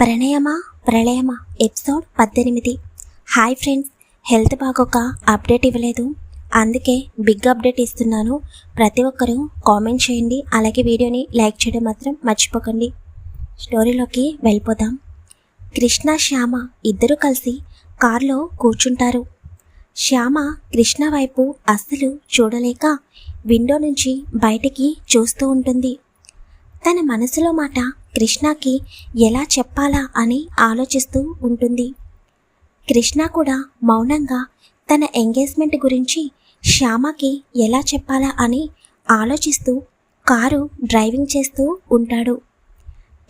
ప్రణయమా ప్రళయమా? ఎపిసోడ్ పద్దెనిమిది. Hi friends health బాగోక అప్డేట్ ఇవ్వలేదు. అందుకే బిగ్ అప్డేట్ ఇస్తున్నాను. ప్రతి ఒక్కరూ కామెంట్ చేయండి. అలాగే వీడియోని లైక్ చేయడం మాత్రం మర్చిపోకండి. స్టోరీలోకి వెళ్ళిపోదాం. కృష్ణ శ్యామ ఇద్దరూ కలిసి కారులో కూర్చుంటారు. శ్యామ కృష్ణ వైపు అస్సలు చూడలేక విండో నుంచి బయటికి చూస్తూ ఉంటుంది. తన మనసులో మాట కృష్ణకి ఎలా చెప్పాలా అని ఆలోచిస్తూ ఉంటుంది. కృష్ణ కూడా మౌనంగా తన ఎంగేజ్మెంట్ గురించి శ్యామకి ఎలా చెప్పాలా అని ఆలోచిస్తూ కారు డ్రైవింగ్ చేస్తూ ఉంటాడు.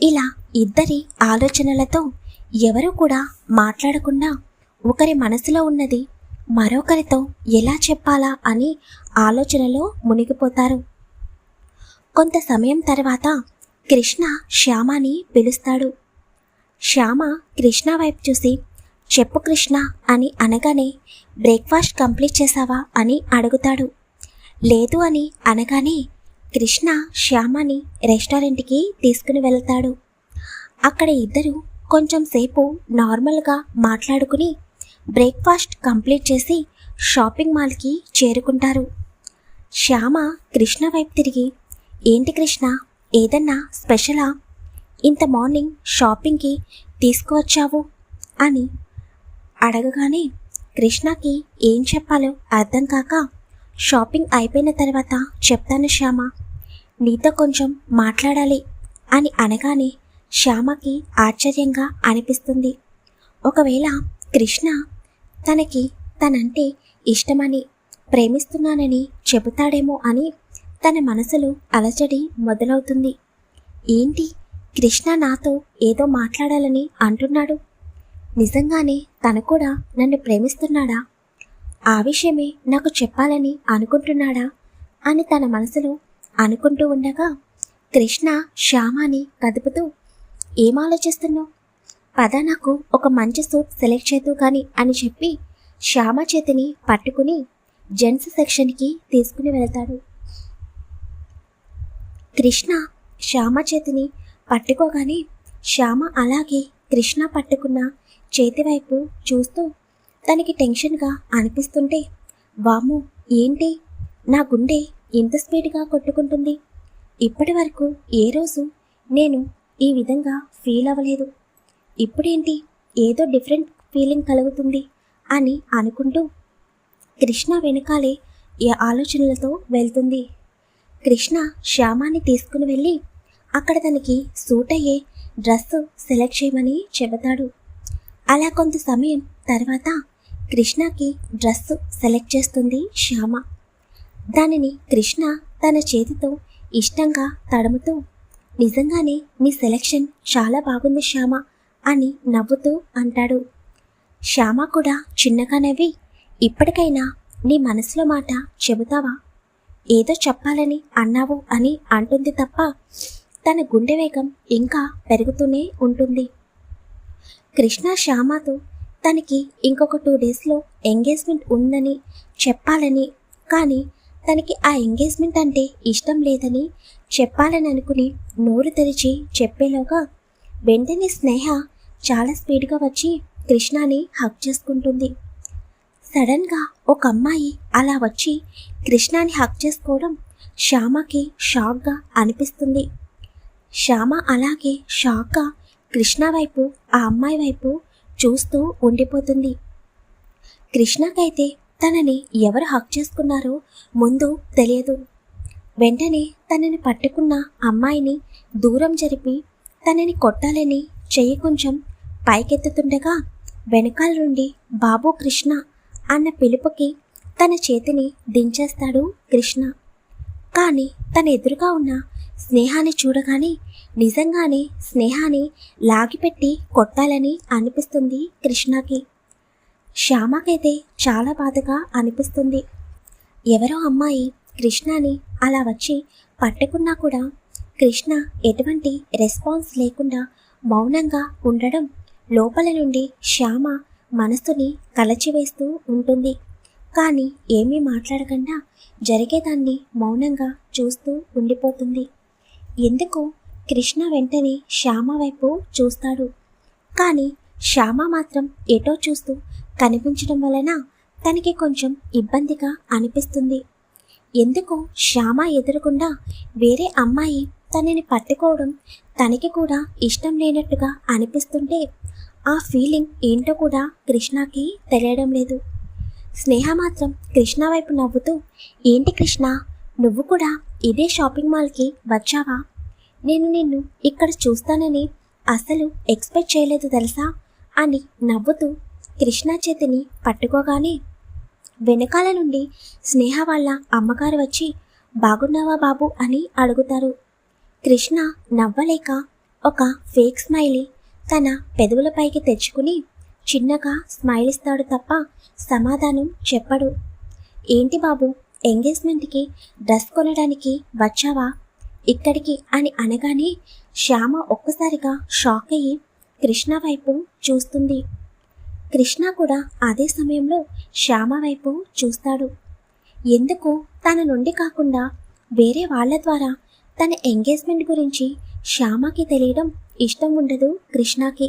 ఇలా ఇద్దరి ఆలోచనలతో ఎవరు కూడా మాట్లాడకుండా ఒకరి మనసులో ఉన్నది మరొకరితో ఎలా చెప్పాలా అని ఆలోచనలో మునిగిపోతారు. కొంత సమయం తర్వాత కృష్ణ శ్యామని పిలుస్తాడు. శ్యామ కృష్ణ వైపు చూసి చెప్పు కృష్ణ అని అనగానే బ్రేక్ఫాస్ట్ కంప్లీట్ చేసావా అని అడుగుతాడు. లేదు అని అనగానే కృష్ణ శ్యామని రెస్టారెంట్కి తీసుకుని వెళ్తాడు. అక్కడ ఇద్దరు కొంచెం సేపు నార్మల్గా మాట్లాడుకుని బ్రేక్ఫాస్ట్ కంప్లీట్ చేసి షాపింగ్ మాల్కి చేరుకుంటారు. శ్యామ కృష్ణ వైపు తిరిగి ఏంటి కృష్ణ ఏదన్నా స్పెషలా? ఇంత మార్నింగ్ షాపింగ్కి తీసుకువచ్చావు? అని అడగగానే కృష్ణకి ఏం చెప్పాలో అర్థం కాక షాపింగ్ అయిపోయిన తర్వాత చెప్తాను శ్యామ. నీతో కొంచెం మాట్లాడాలి అని అనగానే శ్యామకి ఆశ్చర్యంగా అనిపిస్తుంది. ఒకవేళ కృష్ణ తనకి తనంటే ఇష్టమని ప్రేమిస్తున్నానని చెబుతాడేమో అని తన మనసులో అలజడి మొదలవుతుంది. ఏంటి? కృష్ణ నాతో ఏదో మాట్లాడాలని అంటున్నాడు. నిజంగానే తను కూడా నన్ను ప్రేమిస్తున్నాడా? ఆ విషయమే నాకు చెప్పాలని అనుకుంటున్నాడా? అని తన మనసులో అనుకుంటూ ఉండగా కృష్ణ శ్యామాని కదుపుతూ ఏం ఆలోచిస్తున్నావు పద నాకు ఒక మంచి సూట్ సెలెక్ట్ చేద్దు కానీ అని చెప్పి శ్యామ చేతిని పట్టుకుని జెంట్స్ సెక్షన్కి తీసుకుని వెళ్తాడు. కృష్ణ శ్యామ చేతిని పట్టుకోగానే శ్యామ అలాగే కృష్ణ పట్టుకున్న చేతి వైపు చూస్తూ తనకి టెన్షన్గా అనిపిస్తుంటే వాము ఏంటి? నా గుండె ఇంత స్పీడ్గా కొట్టుకుంటుంది? ఇప్పటి వరకు ఏ రోజు నేను ఈ విధంగా ఫీల్ అవ్వలేదు. ఇప్పుడేంటి ఏదో డిఫరెంట్ ఫీలింగ్ కలుగుతుంది అని అనుకుంటూ కృష్ణ వెనకాలే ఆలోచనలతో వెళ్తుంది. కృష్ణ శ్యామాని తీసుకుని వెళ్ళి అక్కడ తనకి సూట్ అయ్యే డ్రెస్ సెలెక్ట్ చేయమని చెబుతాడు. అలా కొంత సమయం తర్వాత కృష్ణకి డ్రెస్ సెలెక్ట్ చేస్తుంది శ్యామ. దానిని కృష్ణ తన చేతితో ఇష్టంగా తడుముతూ నిజంగానే నీ సెలెక్షన్ చాలా బాగుంది శ్యామ అని నవ్వుతూ అంటాడు. శ్యామ కూడా చిన్నగా నవ్వి ఇప్పటికైనా నీ మనసులో మాట చెబుతావా? ఏదో చెప్పాలని అన్నావు అని అంటుంది తప్ప తన గుండె వేగం ఇంకా పెరుగుతూనే ఉంటుంది. కృష్ణ శ్యామతో తనకి ఇంకొక టూ డేస్లో ఎంగేజ్మెంట్ ఉందని చెప్పాలని కానీ తనకి ఆ ఎంగేజ్మెంట్ అంటే ఇష్టం లేదని చెప్పాలని అనుకుని నోరు తెరిచి చెప్పేలోగా వెంటనే స్నేహ చాలా స్పీడ్గా వచ్చి కృష్ణాని హక్ చేసుకుంటుంది. సడన్గా ఒక అమ్మాయి అలా వచ్చి కృష్ణాని హక్ చేసుకోవడం శ్యామకి షాక్గా అనిపిస్తుంది. శ్యామ అలాగే షాక్గా కృష్ణ వైపు ఆ అమ్మాయి వైపు చూస్తూ ఉండిపోతుంది. కృష్ణకైతే తనని ఎవరు హక్ చేసుకున్నారో ముందు తెలియదు. వెంటనే తనని పట్టుకున్న అమ్మాయిని దూరం జరిపి తనని కొట్టాలని చెయ్యి కొంచెం పైకెత్తుతుండగా వెనకాల నుండి బాబు కృష్ణ అన్న పిలుపుకి తన చేతిని దించేస్తాడు కృష్ణ. కానీ తన ఎదురుగా ఉన్న స్నేహాన్ని చూడగానే నిజంగానే స్నేహాన్ని లాగిపెట్టి కొట్టాలని అనిపిస్తుంది కృష్ణకి. శ్యామకైతే చాలా బాధగా అనిపిస్తుంది. ఎవరో అమ్మాయి కృష్ణని అలా వచ్చి పట్టుకున్నా కూడా కృష్ణ ఎటువంటి రెస్పాన్స్ లేకుండా మౌనంగా ఉండడం లోపల నుండి శ్యామ మనసుని కలచివేస్తూ ఉంటుంది. కానీ ఏమీ మాట్లాడకుండా జరిగేదాన్ని మౌనంగా చూస్తూ ఉండిపోతుంది. ఎందుకు కృష్ణ వెంటనే శ్యామ వైపు చూస్తాడు. కానీ శ్యామ మాత్రం ఎటో చూస్తూ కనిపించడం వలన తనకి కొంచెం ఇబ్బందిగా అనిపిస్తుంది. ఎందుకు శ్యామ ఎదురకుండా వేరే అమ్మాయి తనని పట్టుకోవడం తనకి కూడా ఇష్టం లేనట్టుగా అనిపిస్తుంటే ఆ ఫీలింగ్ ఏంటో కూడా కృష్ణకి తెలియడం లేదు. స్నేహ మాత్రం కృష్ణ వైపు నవ్వుతూ ఏంటి కృష్ణ? నువ్వు కూడా ఇదే షాపింగ్ మాల్కి వచ్చావా? నేను నిన్ను ఇక్కడ చూస్తానని అసలు ఎక్స్పెక్ట్ చేయలేదు తెలుసా? అని నవ్వుతూ కృష్ణ చేతిని పట్టుకోగానే వెనకాల నుండి స్నేహ వాళ్ళ అమ్మగారు వచ్చి బాగున్నావా బాబు? అని అడుగుతారు. కృష్ణ నవ్వలేక ఒక ఫేక్ స్మైలీ తన పెదవులపైకి తెచ్చుకుని చిన్నగా స్మైల్ ఇస్తాడు తప్ప సమాధానం చెప్పడు. ఏంటి బాబు ఎంగేజ్మెంట్కి డ్రెస్ కొనడానికి వచ్చావా? ఇక్కడికి అని అనగానే శ్యామ ఒక్కసారిగా షాక్ అయ్యి కృష్ణ వైపు చూస్తుంది. కృష్ణ కూడా అదే సమయంలో శ్యామ వైపు చూస్తాడు. ఎందుకు? తన నుండి కాకుండా వేరే వాళ్ళ ద్వారా తన ఎంగేజ్మెంట్ గురించి శ్యామకి తెలియడం ఇష్టం ఉండదు కృష్ణకి.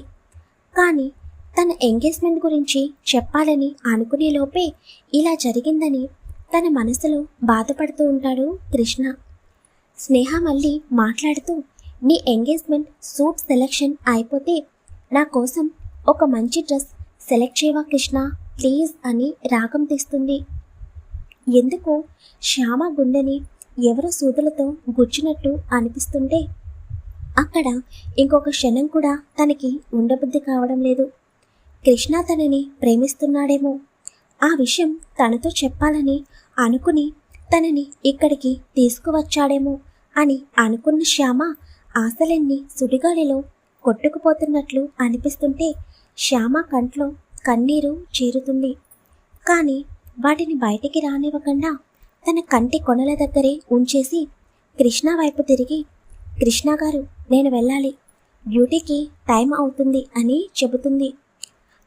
కానీ తన ఎంగేజ్మెంట్ గురించి చెప్పాలని అనుకునే లోపే ఇలా జరిగిందని తన మనసులో బాధపడుతూ ఉంటాడు కృష్ణ. స్నేహ మళ్ళీ మాట్లాడుతూ నీ ఎంగేజ్మెంట్ సూట్ సెలెక్షన్ అయిపోతే నా కోసం ఒక మంచి డ్రెస్ సెలెక్ట్ చేయవా కృష్ణ? ప్లీజ్ అని రాగం తీస్తుంది. ఎందుకు? శ్యామ గుండెని ఎవరో సూదులతో గుచ్చినట్టు అనిపిస్తుంటే అక్కడ ఇంకొక క్షణం కూడా తనకి ఉండబుద్ధి కావడం లేదు. కృష్ణ తనని ప్రేమిస్తున్నాడేమో. ఆ విషయం తనతో చెప్పాలని అనుకుని తనని ఇక్కడికి తీసుకువచ్చాడేమో అని అనుకున్న శ్యామ ఆశలన్నీ సుడిగాలిలో కొట్టుకుపోతున్నట్లు అనిపిస్తుంటే శ్యామ కంట్లో కన్నీరు చేరుతుంది. కానీ వాటిని బయటికి రానివ్వకుండా తన కంటి కొనల దగ్గరే ఉంచేసి కృష్ణ వైపు తిరిగి కృష్ణ గారు నేను వెళ్ళాలి. డ్యూటీకి టైం అవుతుంది అని చెబుతుంది.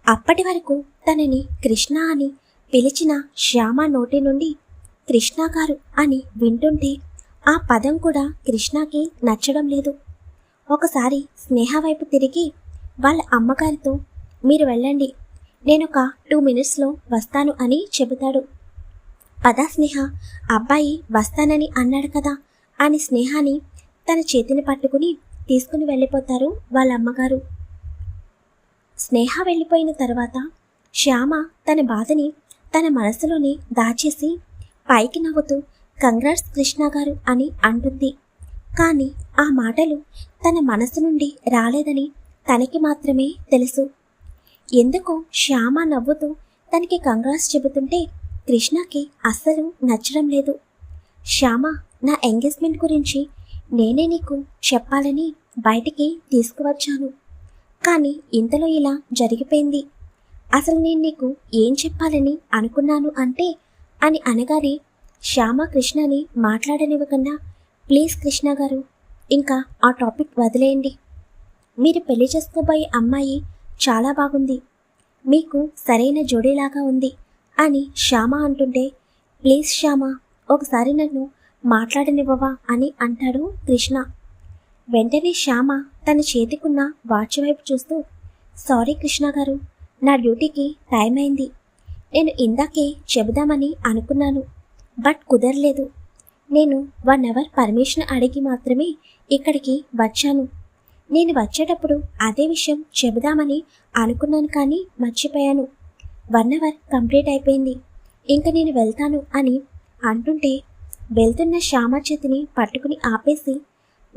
అప్పటి వరకు తనని కృష్ణ అని పిలిచిన శ్యామ నోటి నుండి కృష్ణ గారు అని వింటుంటే ఆ పదం కూడా కృష్ణకి నచ్చడం లేదు. ఒకసారి స్నేహ వైపు తిరిగి వాళ్ళ అమ్మగారితో మీరు వెళ్ళండి నేను ఒక టూ మినిట్స్లో వస్తాను అని చెబుతాడు. పదా స్నేహ అబ్బాయి వస్తానని అన్నాడు కదా అని స్నేహాని తన చేతిని పట్టుకుని తీసుకుని వెళ్ళిపోతారు వాళ్ళ అమ్మగారు. స్నేహ వెళ్ళిపోయిన తర్వాత శ్యామ తన బాధని తన మనసులోనే దాచేసి పైకి నవ్వుతూ కంగ్రాట్స్ కృష్ణ గారు అని అంటుంది. కానీ ఆ మాటలు తన మనసు నుండి రాలేదని తనకి మాత్రమే తెలుసు. ఎందుకో శ్యామ నవ్వుతూ తనకి కంగ్రాట్స్ చెబుతుంటే కృష్ణకి అస్సలు నచ్చడం లేదు. శ్యామ నా ఎంగేజ్మెంట్ గురించి నేనే నీకు చెప్పాలని బయటికి తీసుకువచ్చాను. కానీ ఇంతలో ఇలా జరిగిపోయింది. అసలు నేను నీకు ఏం చెప్పాలని అనుకున్నాను అంటే అని అనగానే శ్యామ కృష్ణని మాట్లాడనివ్వకుండా ప్లీజ్ కృష్ణ గారు ఇంకా ఆ టాపిక్ వదిలేయండి. మీరు పెళ్ళి చేసుకోబోయే అమ్మాయి చాలా బాగుంది. మీకు సరైన జోడీలాగా ఉంది అని శ్యామ అంటుంటే ప్లీజ్ శ్యామ ఒకసారి నన్ను మాట్లాడనివ్వవా అని అంటాడు కృష్ణ. వెంటనే శ్యామ తన చేతికున్న వాచ్ వైపు చూస్తూ సారీ కృష్ణ గారు నా డ్యూటీకి టైం అయింది. నేను ఇందాకే చెబుదామని అనుకున్నాను బట్ కుదరలేదు. నేను వన్ అవర్ పర్మిషన్ అడిగి మాత్రమే ఇక్కడికి వచ్చాను. నేను వచ్చేటప్పుడు అదే విషయం చెబుదామని అనుకున్నాను కానీ మర్చిపోయాను. వన్ అవర్ కంప్లీట్ అయిపోయింది. ఇంక నేను వెళ్తాను అని అంటుంటే వెళ్తున్న శ్యామ చేతిని పట్టుకుని ఆపేసి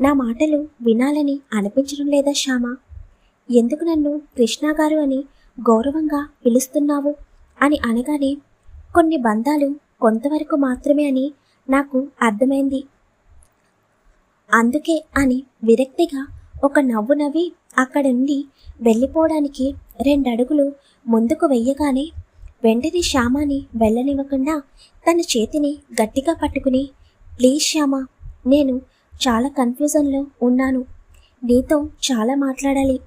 నా మాటలు వినాలని అనిపించడం లేదా శ్యామ? ఎందుకు నన్ను కృష్ణ గారు అని గౌరవంగా పిలుస్తున్నావు అని అనగానే కొన్ని బంధాలు కొంతవరకు మాత్రమే అని నాకు అర్థమైంది. అందుకే అని విరక్తిగా ఒక నవ్వు నవ్వి అక్కడ నుండి వెళ్ళిపోవడానికి రెండడుగులు ముందుకు వెయ్యగానే వెంటనే శ్యామాని వెళ్ళనివ్వకుండా తన చేతిని గట్టిగా పట్టుకుని ప్లీజ్ శ్యామ నేను చాలా కన్ఫ్యూజన్లో ఉన్నాను. నీతో చాలా మాట్లాడాలి.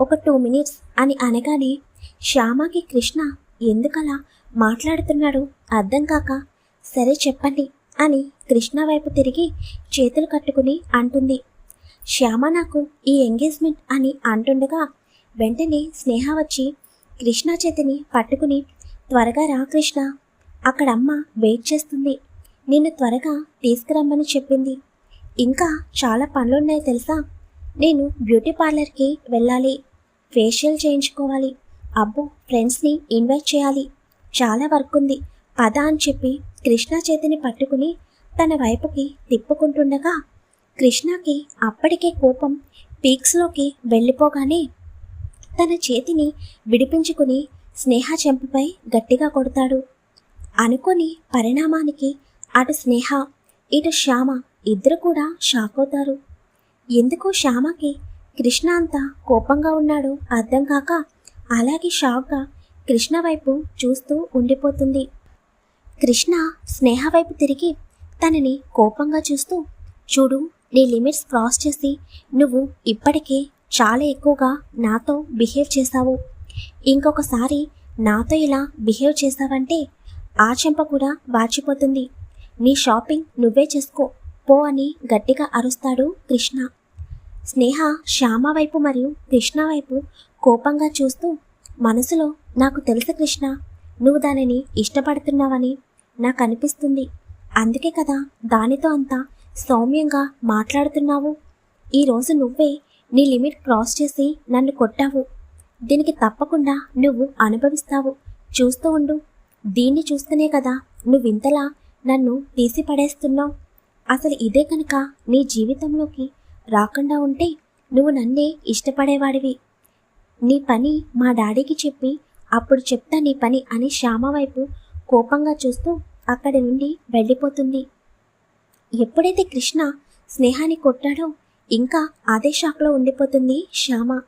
ఒక టూ మినిట్స్ అని అనగానే శ్యామకి కృష్ణ ఎందుకలా మాట్లాడుతున్నాడు అర్థం కాక సరే చెప్పండి అని కృష్ణ వైపు తిరిగి చేతులు కట్టుకుని అంటుంది. శ్యామ నాకు ఈ ఎంగేజ్మెంట్ అని అంటుండగా వెంటనే స్నేహ వచ్చి కృష్ణ చేతిని పట్టుకుని త్వరగా రా కృష్ణ. అక్కడ అమ్మ వెయిట్ చేస్తుంది. నిన్ను త్వరగా తీసుకురమ్మని చెప్పింది. ఇంకా చాలా పనులున్నాయి తెలుసా? నేను బ్యూటీ పార్లర్కి వెళ్ళాలి. ఫేషియల్ చేయించుకోవాలి. అబ్బో ఫ్రెండ్స్ని ఇన్వైట్ చేయాలి. చాలా వర్క్ ఉంది పద అని చెప్పి కృష్ణ చేతిని పట్టుకుని తన వైపుకి తిప్పుకుంటుండగా కృష్ణకి అప్పటికే కోపం పీక్స్లోకి వెళ్ళిపోగానే తన చేతిని విడిపించుకుని స్నేహ చెంపపై గట్టిగా కొడతాడు. అనుకోని పరిణామానికి అటు స్నేహ ఇటు శ్యామ ఇద్దరు కూడా షాక్ అవుతారు ఎందుకో శ్యామకి కృష్ణ అంత కోపంగా ఉన్నాడో అర్థం కాక అలాగే షాక్గా కృష్ణ వైపు చూస్తూ ఉండిపోతుంది. కృష్ణ స్నేహ వైపు తిరిగి తనని కోపంగా చూస్తూ చూడు నీ లిమిట్స్ క్రాస్ చేసి నువ్వు ఇప్పటికే చాలా ఎక్కువగా నాతో బిహేవ్ చేశావు. ఇంకొకసారి నాతో ఇలా బిహేవ్ చేశావంటే ఆ చెంప కూడా వాచిపోతుంది. నీ షాపింగ్ నువ్వే చేసుకో. పో అని గట్టిగా అరుస్తాడు కృష్ణ. స్నేహ శ్యామ వైపు మరియు కృష్ణ వైపు కోపంగా చూస్తూ మనసులో నాకు తెలుసు కృష్ణ నువ్వు దానిని ఇష్టపడుతున్నావని నాకు అనిపిస్తుంది. అందుకే కదా దానితో అంత సౌమ్యంగా మాట్లాడుతున్నావు. ఈరోజు నువ్వే నీ లిమిట్ క్రాస్ చేసి నన్ను కొట్టావు. దీనికి తప్పకుండా నువ్వు అనుభవిస్తావు. చూస్తూ ఉండు. దీన్ని చూస్తేనే కదా నువ్వింతలా నన్ను తీసి పడేస్తున్నావు అసలు ఇదే కనుక నీ జీవితంలోకి రాకుండా ఉంటే నువ్వు నన్నే ఇష్టపడేవాడివి. నీ పని మా డాడీకి చెప్పి అప్పుడు చెప్తా నీ పని అని శ్యామ వైపు కోపంగా చూస్తూ అక్కడి నుండి వెళ్ళిపోతుంది. ఎప్పుడైతే కృష్ణ స్నేహాన్ని కొట్టాడో ఇంకా అదే షాక్లో ఉండిపోతుంది శ్యామ.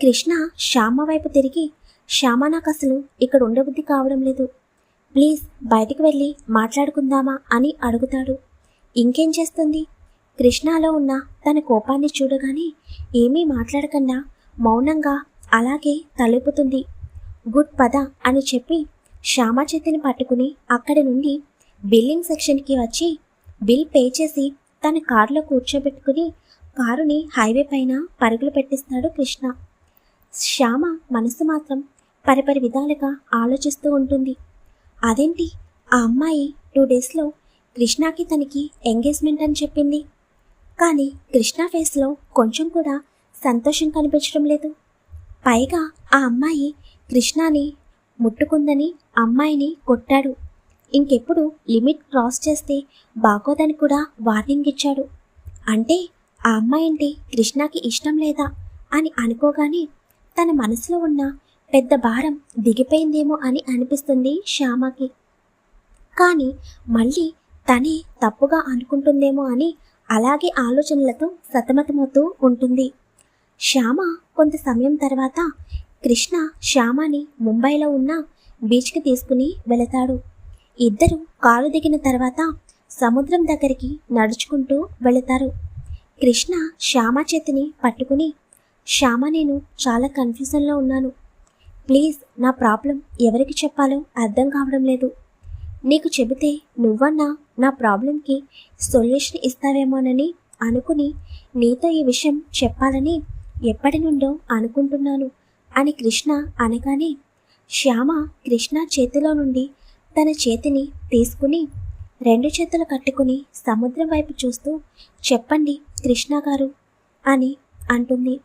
కృష్ణ శ్యామ వైపు తిరిగి శ్యామ నాకు అసలు ఇక్కడ ఉండబుద్ధి కావడం లేదు. ప్లీజ్ బయటికి వెళ్ళి మాట్లాడుకుందామా? అని అడుగుతాడు. ఇంకేం చేస్తుంది? కృష్ణాలో ఉన్న తన కోపాన్ని చూడగానే ఏమీ మాట్లాడకుండా మౌనంగా అలాగే తలుపుతుంది. గుడ్ పద అని చెప్పి శ్యామ చేతిని పట్టుకుని అక్కడి నుండి బిల్లింగ్ సెక్షన్కి వచ్చి బిల్ పే చేసి తన కారులో కూర్చోబెట్టుకుని కారుని హైవే పైన పరుగులు పెట్టిస్తాడు కృష్ణ. శ్యామ మనసు మాత్రం పరిపరి విధాలుగా ఆలోచిస్తూ ఉంటుంది. అదేంటి? ఆ అమ్మాయి టూ డేస్లో కృష్ణాకి తనకి ఎంగేజ్మెంట్ అని చెప్పింది. కానీ కృష్ణ ఫేస్లో కొంచెం కూడా సంతోషం కనిపించడం లేదు. పైగా ఆ అమ్మాయి కృష్ణాని ముట్టుకుందని అమ్మాయిని కొట్టాడు. ఇంకెప్పుడు లిమిట్ క్రాస్ చేస్తే బాగోదని కూడా వార్నింగ్ ఇచ్చాడు. అంటే ఆ అమ్మాయి అంటే కృష్ణకి ఇష్టం లేదా అని అనుకోగానే తన మనసులో ఉన్న పెద్ద భారం దిగిపోయిందేమో అని అనిపిస్తుంది శ్యామకి. కానీ మళ్ళీ తనే తప్పుగా అనుకుంటుందేమో అని అలాగే ఆలోచనలతో సతమతమవుతూ ఉంటుంది. శ్యామ కొంత సమయం తర్వాత కృష్ణ శ్యామని ముంబైలో ఉన్న బీచ్కి తీసుకుని వెళతాడు. ఇద్దరు కాలు దిగిన తర్వాత సముద్రం దగ్గరికి నడుచుకుంటూ వెళతారు. కృష్ణ శ్యామ చేతిని పట్టుకుని శ్యామ నేను చాలా కన్ఫ్యూజన్లో ఉన్నాను. ప్లీజ్ నా ప్రాబ్లం ఎవరికి చెప్పాలో అర్థం కావడం లేదు. నీకు చెబితే నువ్వన్నా నా ప్రాబ్లంకి సొల్యూషన్ ఇస్తావేమోనని అనుకుని నీతో ఈ విషయం చెప్పాలని ఎప్పటి నుండో అనుకుంటున్నాను అని కృష్ణ అనగానే శ్యామ కృష్ణ చేతిలో నుండి తన చేతిని తీసుకుని రెండు చేతులు కట్టుకుని సముద్రం వైపు చూస్తూ చెప్పండి కృష్ణ గారు అని అంటుంది.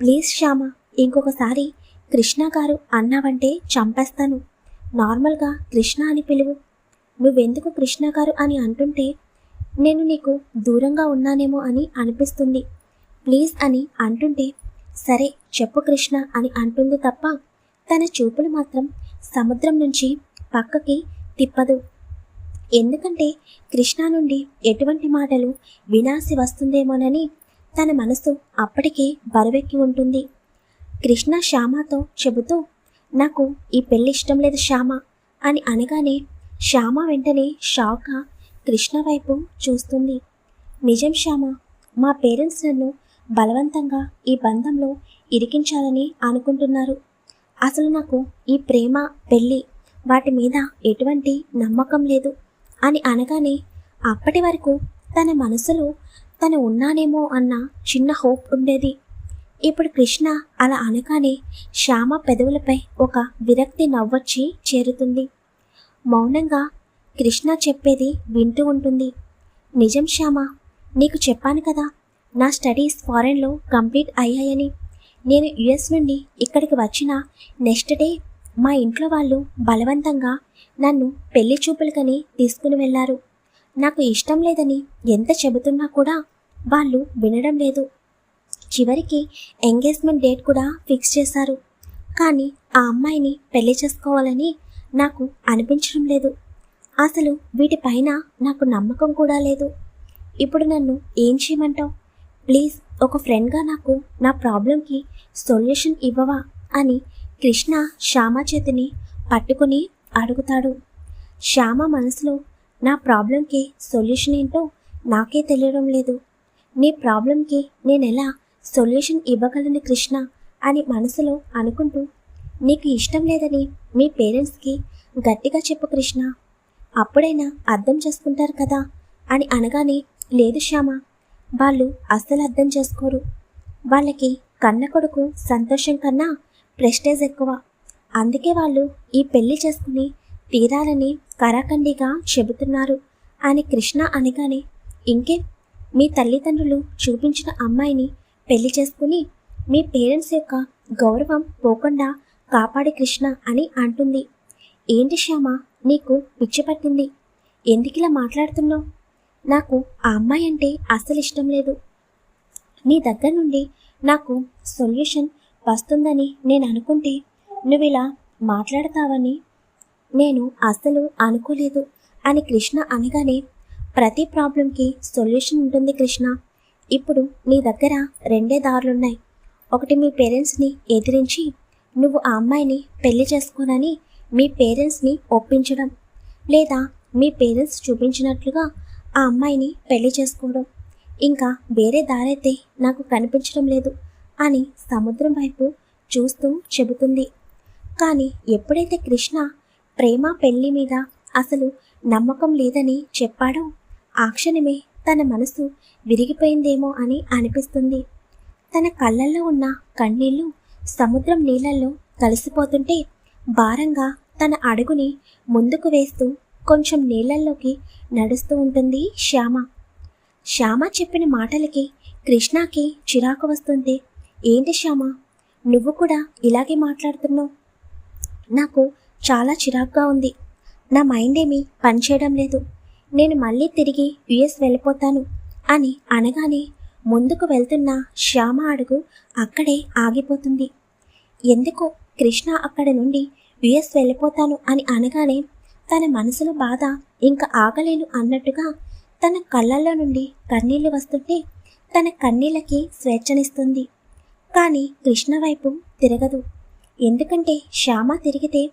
ప్లీజ్ శ్యామ ఇంకొకసారి కృష్ణ గారు అన్నావంటే చంపేస్తాను. నార్మల్గా కృష్ణ అని పిలువు. నువ్వెందుకు కృష్ణ గారు అని అంటుంటే నేను నీకు దూరంగా ఉన్నానేమో అని అనిపిస్తుంది. ప్లీజ్ అని అంటుంటే సరే చెప్పు కృష్ణ అని అంటుంది తప్ప తన చూపులు మాత్రం సముద్రం నుంచి పక్కకి తిప్పదు. ఎందుకంటే కృష్ణ నుండి ఎటువంటి మాటలు వినాల్సి వస్తుందేమోనని తన మనసు అప్పటికే బరువెక్కి ఉంటుంది. కృష్ణ శ్యామతో చెబుతూ నాకు ఈ పెళ్ళి ఇష్టం లేదు శ్యామ అని అనగానే శ్యామ వెంటనే షాక్గా కృష్ణ వైపు చూస్తుంది. నిజం శ్యామ మా పేరెంట్స్ నన్ను బలవంతంగా ఈ బంధంలో ఇరికించాలని అనుకుంటున్నారు. అసలు నాకు ఈ ప్రేమ పెళ్ళి వాటి మీద ఎటువంటి నమ్మకం లేదు అని అనగానే అప్పటి వరకు తన మనసులో తను ఉన్నానేమో అన్న చిన్న హోప్ ఉండేది. ఇప్పుడు కృష్ణ అలా అనగానే శ్యామ పెదవులపై ఒక విరక్తి నవ్వొచ్చి చేరుతుంది. మౌనంగా కృష్ణ చెప్పేది వింటూ ఉంటుంది. నిజం శ్యామ నీకు చెప్పాను కదా నా స్టడీస్ ఫారెన్లో కంప్లీట్ అయ్యాయని. నేను యుఎస్ నుండి ఇక్కడికి వచ్చిన నెక్స్ట్ డే మా ఇంట్లో వాళ్ళు బలవంతంగా నన్ను పెళ్ళి చూపులకని తీసుకుని వెళ్ళారు నాకు ఇష్టం లేదని ఎంత చెబుతున్నా కూడా వాళ్ళు వినడం లేదు. చివరికి ఎంగేజ్మెంట్ డేట్ కూడా ఫిక్స్ చేశారు. కానీ ఆ అమ్మాయిని పెళ్ళి చేసుకోవాలని నాకు అనిపించడం లేదు. అసలు వీటిపైన నాకు నమ్మకం కూడా లేదు. ఇప్పుడు నన్ను ఏం చేయమంటావు? ప్లీజ్ ఒక ఫ్రెండ్గా నాకు నా ప్రాబ్లంకి సొల్యూషన్ ఇవ్వవా? అని కృష్ణ శ్యామ చేతిని పట్టుకుని అడుగుతాడు. శ్యామ మనసులో నా ప్రాబ్లంకి సొల్యూషన్ ఏంటో నాకే తెలియడం లేదు. నీ ప్రాబ్లంకి నేను ఎలా సొల్యూషన్ ఇవ్వగలను కృష్ణ? అని మనసులో అనుకుంటూ నీకు ఇష్టం లేదని మీ పేరెంట్స్కి గట్టిగా చెప్పు కృష్ణ. అప్పుడైనా అర్థం చేసుకుంటారు కదా అని అనగానే లేదు శ్యామ వాళ్ళు అస్సలు అర్థం చేసుకోరు. వాళ్ళకి కన్న కొడుకు సంతోషం కన్నా ప్రెస్టేజ్ ఎక్కువ. అందుకే వాళ్ళు ఈ పెళ్ళి చేసుకుని తీరాలని కరాఖండిగా చెబుతున్నారు అని కృష్ణ అనగానే ఇంకే? మీ తల్లిదండ్రులు చూపించిన అమ్మాయిని పెళ్ళి చేసుకుని మీ పేరెంట్స్ యొక్క గౌరవం పోకుండా కాపాడి కృష్ణ అని అంటుంది. ఏంటి శ్యామ? నీకు పిచ్చి పట్టింది. ఎందుకిలా మాట్లాడుతున్నావు? నాకు ఆ అమ్మాయి అంటే అస్సలు ఇష్టం లేదు. నీ దగ్గర నుండి నాకు సొల్యూషన్ వస్తుందని నేను అనుకుంటే నువ్వు ఇలా మాట్లాడతావని నేను అస్సలు అనుకోలేదు అని కృష్ణ అనగానే ప్రతి ప్రాబ్లంకి సొల్యూషన్ ఉంటుంది కృష్ణ. ఇప్పుడు నీ దగ్గర రెండే దారులున్నాయి. ఒకటి మీ పేరెంట్స్ని ఎదిరించి నువ్వు ఆ అమ్మాయిని పెళ్ళి చేసుకోనని మీ పేరెంట్స్ని ఒప్పించడం లేదా మీ పేరెంట్స్ చూపించినట్లుగా ఆ అమ్మాయిని పెళ్ళి చేసుకోవడం. ఇంకా వేరే దారైతే నాకు కనిపించడం లేదు అని సముద్రం వైపు చూస్తూ చెబుతుంది. కానీ ఎప్పుడైతే కృష్ణ ప్రేమ పెళ్ళి మీద అసలు నమ్మకం లేదని చెప్పాడో ఆ క్షణమే తన మనసు విరిగిపోయిందేమో అని అనిపిస్తుంది. తన కళ్ళల్లో ఉన్న కన్నీళ్ళు సముద్రం నీళ్ళల్లో కలిసిపోతుంటే భారంగా తన అడుగుని ముందుకు వేస్తూ కొంచెం నీళ్ళల్లోకి నడుస్తూ ఉంటుంది శ్యామ. శ్యామ చెప్పిన మాటలకి కృష్ణకి చిరాకు వస్తుంది. ఏంటి శ్యామ? నువ్వు కూడా ఇలాగే మాట్లాడుతున్నావు. నాకు చాలా చిరాకుగా ఉంది. నా మైండ్ ఏమీ పనిచేయడం లేదు. నేను మళ్ళీ తిరిగి యుఎస్ వెళ్ళిపోతాను అని అనగానే ముందుకు వెళ్తున్న శ్యామ అడుగు అక్కడే ఆగిపోతుంది. ఎందుకో? కృష్ణ అక్కడి నుండి యుఎస్ వెళ్ళిపోతాను అని అనగానే తన మనసులో బాధ ఇంకా ఆగలేను అన్నట్టుగా తన కళ్ళల్లో నుండి కన్నీళ్ళు వస్తుంటే తన కన్నీళ్ళకి స్వేచ్ఛనిస్తుంది. కానీ కృష్ణ వైపు తిరగదు. ఎందుకంటే శ్యామ తిరిగితే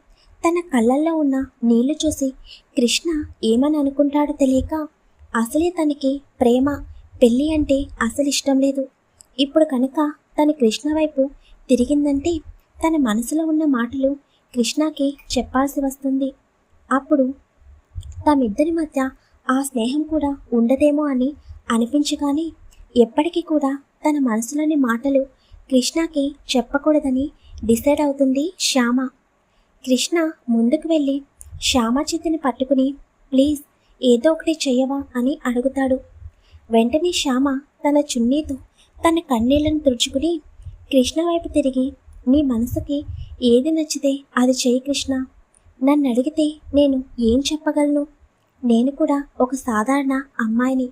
తన కళ్ళల్లో ఉన్న నీళ్ళు చూసి కృష్ణ ఏమని అనుకుంటాడో తెలియక అసలే తనకి ప్రేమ పెళ్ళి అంటే అసలు ఇష్టం లేదు. ఇప్పుడు కనుక తన కృష్ణ వైపు తిరిగిందంటే తన మనసులో ఉన్న మాటలు కృష్ణకి చెప్పాల్సి వస్తుంది. అప్పుడు తమిద్దరి మధ్య ఆ స్నేహం కూడా ఉండదేమో అని అనిపించగానే ఎప్పటికీ కూడా తన మనసులోని మాటలు కృష్ణకి చెప్పకూడదని డిసైడ్ అవుతుంది శ్యామ. కృష్ణ ముందుకు వెళ్ళి శ్యామ చేతిని పట్టుకుని ప్లీజ్ ఏదో ఒకటి చెయ్యవా అని అడుగుతాడు. వెంటనే శ్యామ తన చున్నీతో తన కన్నీళ్ళను తుడుచుకుని కృష్ణ వైపు తిరిగి నీ మనసుకి ఏది నచ్చితే అది చేయి కృష్ణ. నన్ను అడిగితే నేను ఏం చెప్పగలను? నేను కూడా ఒక సాధారణ అమ్మాయిని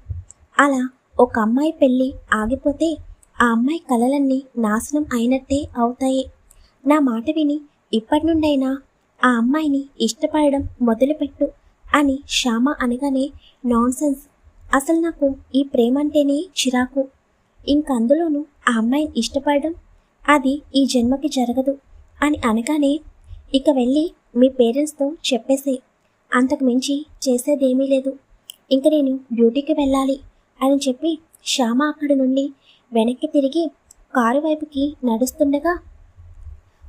అలా ఒక అమ్మాయి పెళ్ళి ఆగిపోతే ఆ అమ్మాయి కలలన్నీ నాశనం అయినట్టే అవుతాయి. నా మాట విని ఇప్పటి నుండైనా ఆ అమ్మాయిని ఇష్టపడడం మొదలుపెట్టు అని శ్యామ అనగానే నాన్సెన్స్. అసలు నాకు ఈ ప్రేమ అంటేనే చిరాకు ఇంకందులోనూ ఆ అమ్మాయిని ఇష్టపడడం అది ఈ జన్మకి జరగదు అని అనగానే ఇక వెళ్ళి మీ పేరెంట్స్తో చెప్పేసే. అంతకు మించి చేసేదేమీ లేదు. ఇంక నేను డ్యూటీకి వెళ్ళాలి అని చెప్పి శ్యామ అక్కడి నుండి వెనక్కి తిరిగి కారు వైపుకి నడుస్తుండగా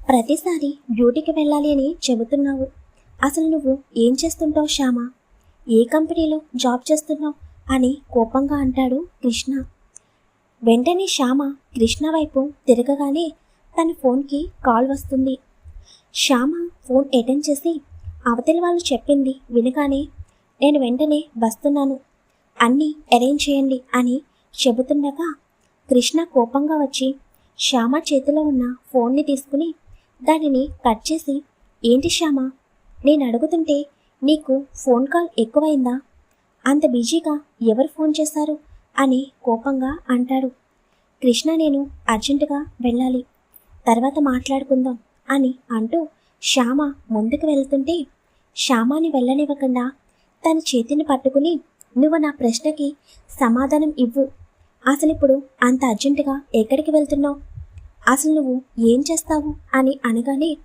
ప్రతిసారి డ్యూటీకి వెళ్ళాలి అని చెబుతున్నావు. అసలు నువ్వు ఏం చేస్తుంటావు శ్యామ? ఏ కంపెనీలో జాబ్ చేస్తున్నావు? అని కోపంగా అంటాడు కృష్ణ. వెంటనే శ్యామ కృష్ణ వైపు తిరగగానే తన ఫోన్కి కాల్ వస్తుంది. శ్యామ ఫోన్ అటెండ్ చేసి అవతలి వాళ్ళు చెప్పింది వినగానే నేను వెంటనే వస్తున్నాను. అన్నీ అరేంజ్ చేయండి అని చెబుతుండగా కృష్ణ కోపంగా వచ్చి శ్యామ చేతిలో ఉన్న ఫోన్ని తీసుకుని దానిని కట్ చేసి ఏంటి శ్యామ? నేను అడుగుతుంటే నీకు ఫోన్ కాల్ ఎక్కువైందా? అంత బిజీగా ఎవరు ఫోన్ చేశారు అని కోపంగా అంటాడు. కృష్ణ నేను అర్జెంటుగా వెళ్ళాలి. తర్వాత మాట్లాడుకుందాం అని అంటూ శ్యామ ముందుకు వెళ్తుంటే శ్యామాని వెళ్ళనివ్వకుండా తన చేతిని పట్టుకుని నువ్వు నా ప్రశ్నకి సమాధానం ఇవ్వు. అసలు ఇప్పుడు అంత అర్జెంటుగా ఎక్కడికి వెళ్తున్నావు? అసలు నువ్వు ఏం చేస్తావు? అని అనగానే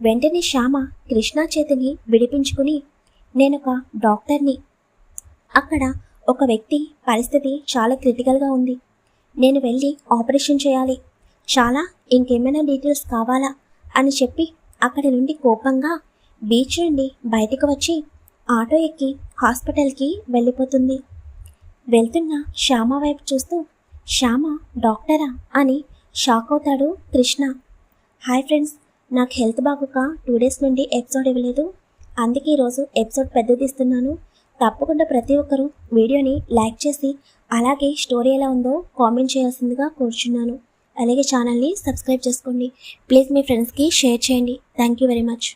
వెంటనే శ్యామ కృష్ణ చేతిని విడిపించుకుని నేనొక డాక్టర్ని. అక్కడ ఒక వ్యక్తి పరిస్థితి చాలా క్రిటికల్గా ఉంది. నేను వెళ్ళి ఆపరేషన్ చేయాలి. చాలా ఇంకేమైనా డీటెయిల్స్ కావాలా అని చెప్పి అక్కడి నుండి కోపంగా బీచ్ నుండి బయటకు వచ్చి ఆటో ఎక్కి హాస్పిటల్కి వెళ్ళిపోతుంది. వెళ్తున్న శ్యామ వైపు చూస్తూ శ్యామ డాక్టరా అని షాక్ అవుతాడు కృష్ణ. హాయ్ ఫ్రెండ్స్ నాకు హెల్త్ బాగోక టూ డేస్ నుండి ఎపిసోడ్ ఇవ్వలేదు. అందుకే ఈరోజు ఎపిసోడ్ పెద్దది ఇస్తున్నాను. తప్పకుండా ప్రతి ఒక్కరూ వీడియోని లైక్ చేసి అలాగే స్టోరీ ఎలా ఉందో కామెంట్ చేయాల్సిందిగా కోరుచున్నాను. అలాగే ఛానల్ని సబ్స్క్రైబ్ చేసుకోండి. ప్లీజ్ మీ ఫ్రెండ్స్కి షేర్ చేయండి. Thank you very much.